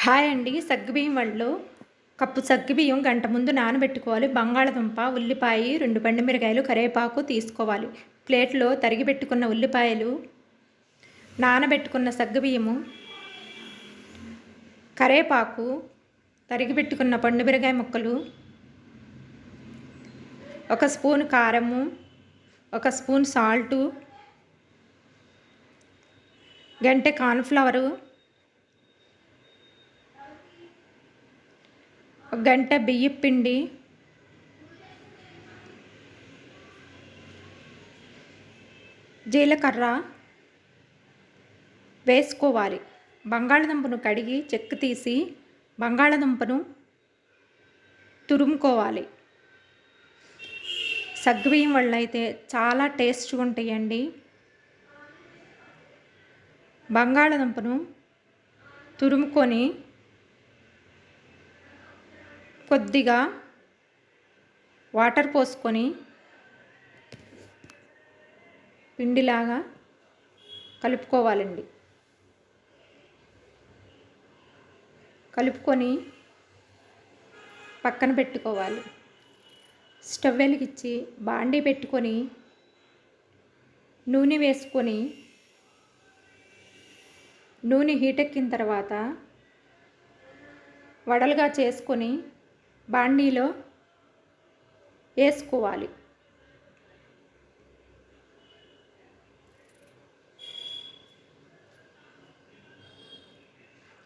Hi అండి. సగ్గుబియ్యం వాళ్ళు కప్పు సగ్గుబియ్యం గంట ముందు నానబెట్టుకోవాలి. బంగాళదుంప ఉల్లిపాయ రెండు మిరకాయలు కరివేపాకు తీసుకోవాలి. ప్లేట్లో తరిగి పెట్టుకున్న ఉల్లిపాయలు నానబెట్టుకున్న సగ్గుబియ్యము కరేపాకు తరిగి పెట్టుకున్న మిరకాయ ముక్కలు ఒక స్పూన్ కారము ఒక స్పూన్ సాల్టు గంటె కార్న్ఫ్లవరు గంట బియ్యం పిండి. జీలకర్ర వేసుకోవాలి. బంగాళదుంపను కడిగి చెక్కు తీసి బంగాళదుంపను తురుముకోవాలి. సగ్గుబియ్యం వల్ల అయితే చాలా టేస్ట్గా ఉంటాయండి. బంగాళదుంపను తురుముకొని కొద్దిగా వాటర్ పోసుకొని పిండిలాగా కలుపుకోవాలండి. కలుపుకొని పక్కన పెట్టుకోవాలి. స్టవ్ వెలిగించి బాండీ పెట్టుకొని నూనె వేసుకొని నూనె హీటెక్కిన తర్వాత వడలుగా చేసుకొని బాండీలో వేసుకోవాలి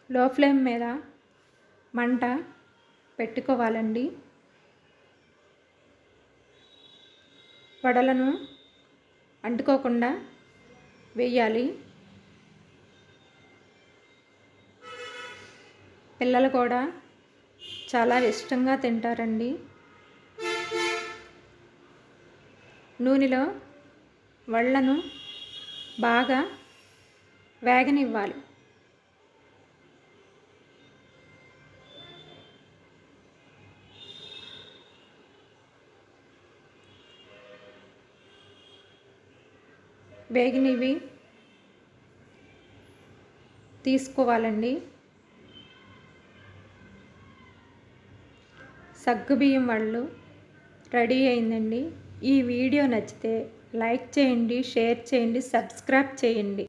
లో ఫ్లేమ్ మీద మంట పెట్టుకోవాలండి. వడలను అంటుకోకుండా వేయాలి. పిల్లలు కూడా చాలా ఇష్టంగా తింటారండి. నూనెలో వళ్ళను బాగా వేగనివ్వాలి. వేగినవి తీసుకోవాలండి. సగ్గుబియ్యం వాళ్ళు రెడీ అయిందండి. ఈ వీడియో నచ్చితే లైక్ చేయండి షేర్ చేయండి సబ్స్క్రైబ్ చేయండి.